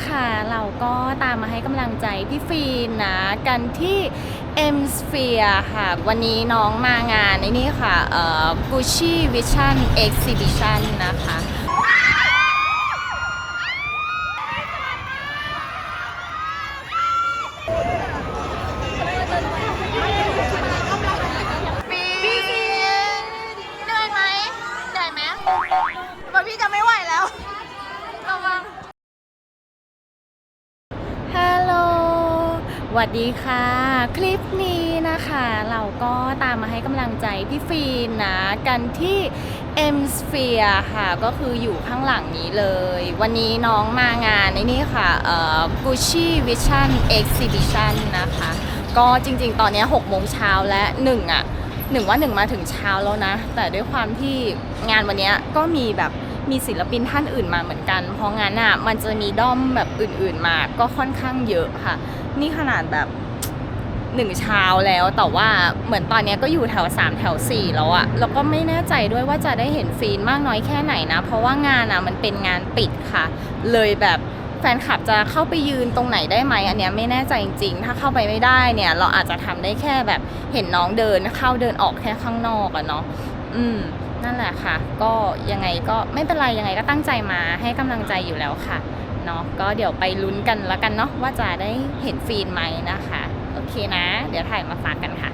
นะคะ เราก็ตามมาให้กำลังใจพี่ฟีนนะ กันที่ M Sphere ค่ะ วันนี้น้องมางานในนี่ค่ะเอ่อ Gucci Vision Exhibition นะคะ สวัสดีค่ะ คลิปนี้นะคะ เราก็ตามมาให้กำลังใจพี่ฟีนนะ กันที่ M Sphere ค่ะ ก็คืออยู่ข้างหลังนี้เลย วันนี้น้องมางานในนี่ค่ะเอ่อ Gucci Vision Exhibition นะคะ ก็จริงๆ ตอนนี้6โมงเช้าและ1อะหนึ่งว่าหนึ่งมาถึงเช้าแล้วนะ แต่ด้วยความที่งานวันนี้ก็มีแบบ มีศิลปินท่านอื่นมาเหมือนกัน เพราะงานอะมันจะมีด้อมแบบอื่นๆมาก็ค่อนข้างเยอะค่ะ นี่ขนาดแบบหนึ่งเช้าแล้วแต่ว่าเหมือนตอนนี้ก็อยู่แถว 3 แถว 4 แล้วอะแล้วก็ไม่แน่ใจด้วยว่าจะได้เห็นฟีนมากน้อยแค่ไหนนะ เพราะว่างานอะมันเป็นงานปิดค่ะ เลยแบบแฟนคลับจะเข้าไปยืนตรงไหนได้ไหมอันเนี้ยไม่แน่ใจจริงๆ ถ้าเข้าไปไม่ได้เนี่ยเราอาจจะทำได้แค่แบบเห็นน้องเดินเข้าเดินออกแค่ข้างนอกอะเนาะอืม นั่นแหละค่ะ ก็ยังไงก็ไม่เป็นไรยังไงก็ตั้งใจมาให้กำลังใจอยู่แล้วค่ะเนาะก็เดี๋ยวไปลุ้นกันแล้วกันเนาะว่าจะได้เห็นฟีนไหมนะคะ โอเคนะ เดี๋ยวถ่ายมาฝากกันค่ะ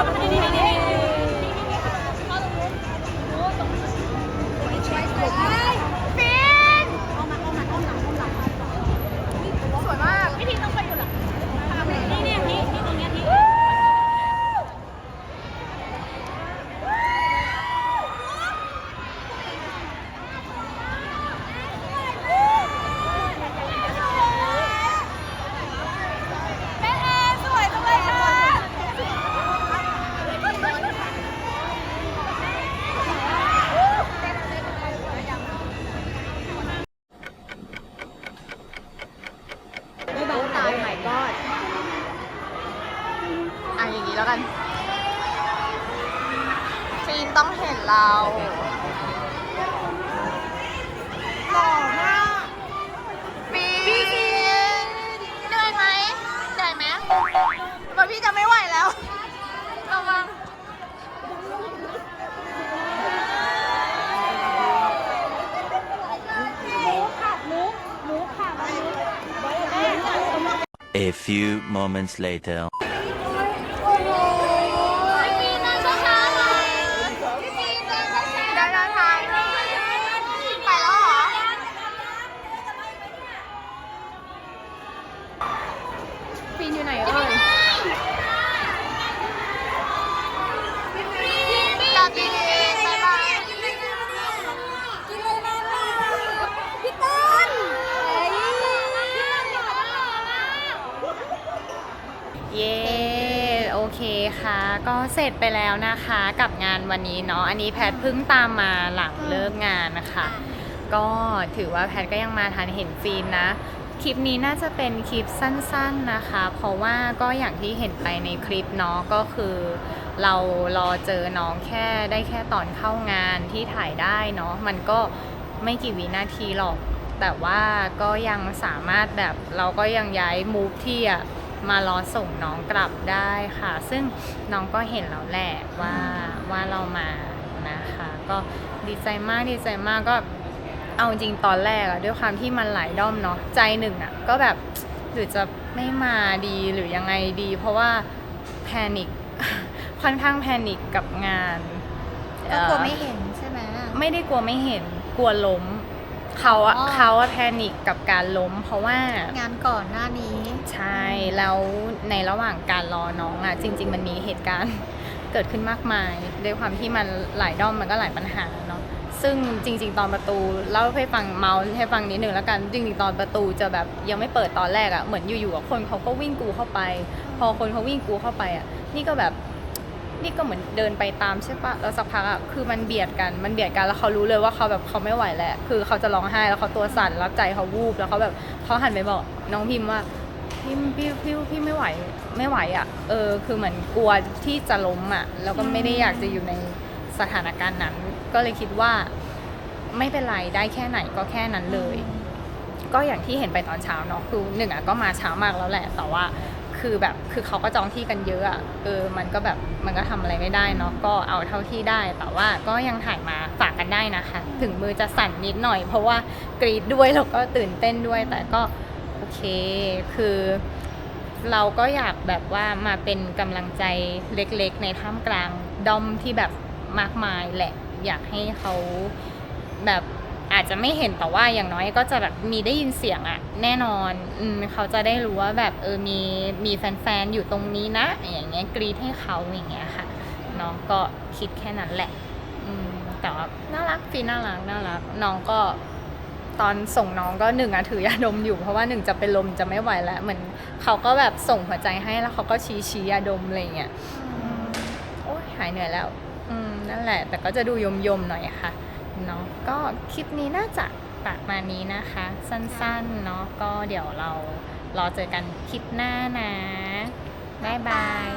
সভাপতি แล้วกันฟีนต้องเห็นเราหล่อมากฟีนเหนื่อยไหมเหนื่อยไหมเหอนพี่จะไม่ไหวแล้วระวังหมูขาดหมูหมูขาด A few moments later คค่ะ ก็เสร็จไปแล้วนะคะกับงานวันนี้เนาะอันนี้แพทเพิ่งตามมาหลังเลิกงานนะคะ ก็ถือว่าแพทก็ยังมาทันเห็นฟิล์มนะ คลิปนี้น่าจะเป็นคลิปสั้นๆนะคะ เพราะว่าก็อย่างที่เห็นไปในคลิปเนาะก็คือเรารอเจอน้องแค่ได้แค่ตอนเข้างานที่ถ่ายได้เนาะมันก็ไม่กี่วินาทีหรอก แต่ว่าก็ยังสามารถแบบเราก็ยังย้ายมูฟที่อะ มารอส่งน้องกลับได้ค่ะ ซึ่งน้องก็เห็นแล้วแหละว่าว่าเรามานะคะ ก็ดีใจมากดีใจมากก็เอาจริงตอนแรกอะด้วยความที่มันหลายด้อมเนาะใจหนึ่งอะก็แบบหรือจะไม่มาดีหรือยังไงดี เพราะว่าแพนิคค่อนข้างแพนิคกับงานก็กลัวเอ่อไม่เห็นใช่ไหมไม่ได้กลัวไม่เห็นกลัวล้มเขาอะอ๋อเขาอะแพนิคกับการล้ม เพราะว่างานก่อนหน้านี้ ใช่แล้วในระหว่างการรอน้องอะจริง ๆ มันมีเหตุการณ์เกิดขึ้นมากมายด้วยความที่มันหลายด้อมมันก็หลายปัญหาเนาะซึ่งจริง ๆ ตอนประตูเล่าให้ฟังเมาส์ให้ฟังนิดนึงแล้วกันจริงๆตอนประตูจะแบบยังไม่เปิดตอนแรกอะเหมือนอยู่ๆคนเขาก็วิ่งกูเข้าไป พอคนเขาวิ่งกูเข้าไปอะนี่ก็แบบนี่ก็เหมือนเดินไปตามใช่ปะแล้วสักพักอะคือมันเบียดกันมันเบียดกันแล้วเขารู้เลยว่าเขาแบบเขาไม่ไหวแล้วคือเขาจะร้องไห้แล้วเขาตัวสั่นรับใจเขาวูบแล้วเขาแบบเขาหันไปบอกน้องพิมพ์ว่า พี่พี่พี่พี่ไม่ไหวไม่ไหวอะเออคือเหมือนกลัวที่จะล้มอะแล้วก็ไม่ได้อยากจะอยู่ในสถานการณ์นั้น ก็เลยคิดว่าไม่เป็นไรได้แค่ไหนก็แค่นั้นเลย ก็อย่างที่เห็นไปตอนเช้าเนาะคือหนึ่งอะก็มาเช้ามากแล้วแหละ แต่ว่าคือแบบคือเขาก็จองที่กันเยอะอะเออมันก็แบบมันก็ทำอะไรไม่ได้เนาะก็เอาเท่าที่ได้ แต่ว่าก็ยังถ่ายมาฝากกันได้นะคะ ถึงมือจะสั่นนิดหน่อย เพราะว่ากรีดด้วยแล้วก็ตื่นเต้นด้วยแต่ก็โอ เค คือเราก็อยากแบบว่ามาเป็นกำลังใจเล็กๆ ในท่ามกลางดอมที่แบบมากมายแหละ อยากให้เขาแบบอาจจะไม่เห็นแต่ว่าอย่างน้อยก็จะแบบมีได้ยินเสียงอะแน่นอนอืมเขาจะได้รู้ว่าแบบเออมีมีแฟนๆอยู่ตรงนี้นะ อย่างเงี้ยกรีดให้เขาอย่างเงี้ยค่ะน้องก็คิดแค่นั้นแหละ อืมแต่ว่าน่ารักฟีน่ารักน่ารักน้องก็ ตอนส่งน้องก็หนึ่งอะถือยาดมอยู่เพราะว่าหนึ่งจะเป็นลมจะไม่ไหวแล้วเหมือนเขาก็แบบส่งหัวใจให้แล้วเขาก็ชี้ชี้ยาดมอะไรเงี้ยโอ้ยหายเหนื่อยแล้ว อืมนั่นแหละ แต่ก็จะดูยมยมหน่อยค่ะเนาะก็คลิปนี้น่าจะประมาณนี้นะคะ สั้นๆเนาะก็เดี๋ยวเรารอเจอกันคลิปหน้านะบ๊ายบาย